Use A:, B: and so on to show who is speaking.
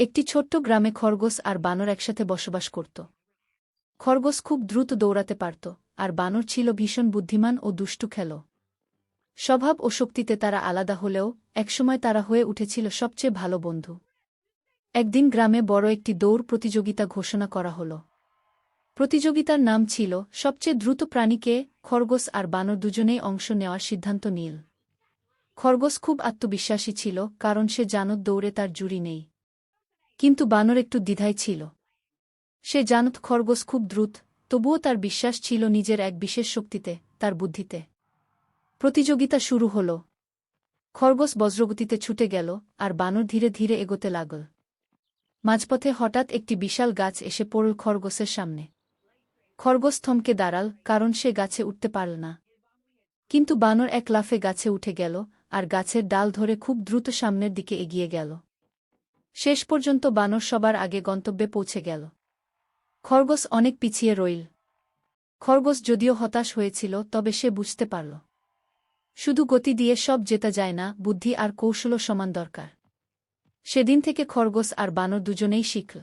A: একটি ছোট্ট গ্রামে খরগোশ আর বানর একসাথে বসবাস করত। খরগোশ খুব দ্রুত দৌড়াতে পারত, আর বানর ছিল ভীষণ বুদ্ধিমান ও দুষ্টু খেল। স্বভাব ও শক্তিতে তারা আলাদা হলেও একসময় তারা হয়ে উঠেছিল সবচেয়ে ভালো বন্ধু। একদিন গ্রামে বড় একটি দৌড় প্রতিযোগিতা ঘোষণা করা হল। প্রতিযোগিতার নাম ছিল, সবচেয়ে দ্রুত প্রাণীকে খরগোশ আর বানর দুজনেই অংশ নেওয়ার সিদ্ধান্ত নীল। খরগোশ খুব আত্মবিশ্বাসী ছিল, কারণ সে জানত দৌড়ে তার জুড়ি নেই। কিন্তু বানর একটু দ্বিধায় ছিল। সে জানত খরগোশ খুব দ্রুত, তবুও তার বিশ্বাস ছিল নিজের এক বিশেষ শক্তিতে, তার বুদ্ধিতে। প্রতিযোগিতা শুরু হল। খরগোশ বজ্রগতিতে ছুটে গেল, আর বানর ধীরে ধীরে এগোতে লাগল। মাঝপথে হঠাৎ একটি বিশাল গাছ এসে পড়ল খরগোশের সামনে। খরগোশ থমকে দাঁড়াল, কারণ সে গাছে উঠতে পারল না। কিন্তু বানর এক লাফে গাছে উঠে গেল, আর গাছের ডাল ধরে খুব দ্রুত সামনের দিকে এগিয়ে গেল। শেষ পর্যন্ত বানর সবার আগে গন্তব্যে পৌঁছে গেল। খরগোশ অনেক পিছিয়ে রইল। খরগোশ যদিও হতাশ হয়েছিল, তবে সে বুঝতে পারল। শুধু গতি দিয়ে সব জেতা যায় না, বুদ্ধি আর কৌশলও সমান দরকার। সেদিন থেকে খরগোশ আর বানর দুজনেই শিখল।